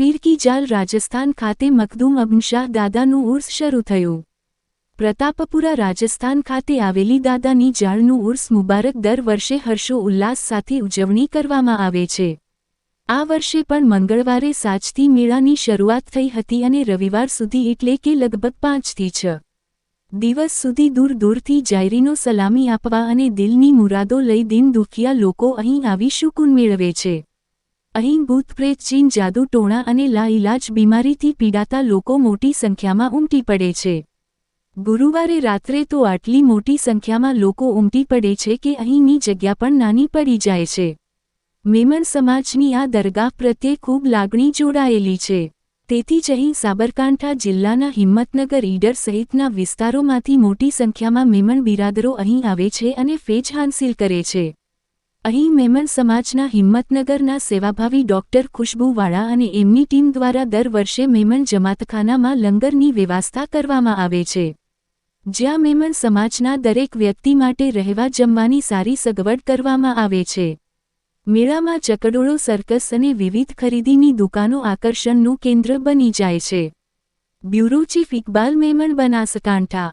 જાલ રાજસ્થાન ખાતે મખદૂમ અબનશાહ દાદાનું ઉર્સ શરૂ થયું. પ્રતાપપુરા રાજસ્થાન ખાતે આવેલી દાદાની જાળનું ઉર્સ મુબારક દર વર્ષે હર્ષો ઉલ્લાસ સાથે ઉજવણી કરવામાં આવે છે. આ વર્ષે પણ મંગળવારે સાચથી મેળાની શરૂઆત થઈ હતી અને રવિવાર સુધી એટલે કે લગભગ પાંચથી છ દિવસ સુધી દૂર દૂરથી જાયરીનો સલામી આપવા અને દિલની મુરાદો લઈ દિન દુખિયા લોકો અહીં આવી શુકુન મેળવે છે. અહીં ભૂતપ્રેત ચીન જાદુ ટોણા અને લાઇલાજ બીમારીથી પીડાતા લોકો મોટી સંખ્યામાં ઉમટી પડે છે. ગુરુવારે રાત્રે તો આટલી મોટી સંખ્યામાં લોકો ઉમટી પડે છે કે અહીંની જગ્યા પણ નાની પડી જાય છે. મેમણ સમાજની આ દરગાહ પ્રત્યે ખૂબ લાગણી જોડાયેલી છે. તેથી જ અહીં સાબરકાંઠા જિલ્લાના હિંમતનગર ઈડર સહિતના વિસ્તારોમાંથી મોટી સંખ્યામાં મેમણ બિરાદરો અહીં આવે છે અને ફેજ હાંસિલ કરે છે. અહીં મેમણ સમાજના હિંમતનગરના સેવાભાવી ડોક્ટર ખુશ્બુવાળા અને એમની ટીમ દ્વારા દર વર્ષે મેમણ જમાતખાનામાં લંગરની વ્યવસ્થા કરવામાં આવે છે. જ્યાં મેમણ સમાજના દરેક વ્યક્તિ માટે રહેવા જમવાની સારી સગવડ કરવામાં આવે છે. મેળામાં ચકડોળો સર્કસ અને વિવિધ ખરીદીની દુકાનો આકર્ષણનું કેન્દ્ર બની જાય છે. Bureau chief Iqbal Memon Banaskantha.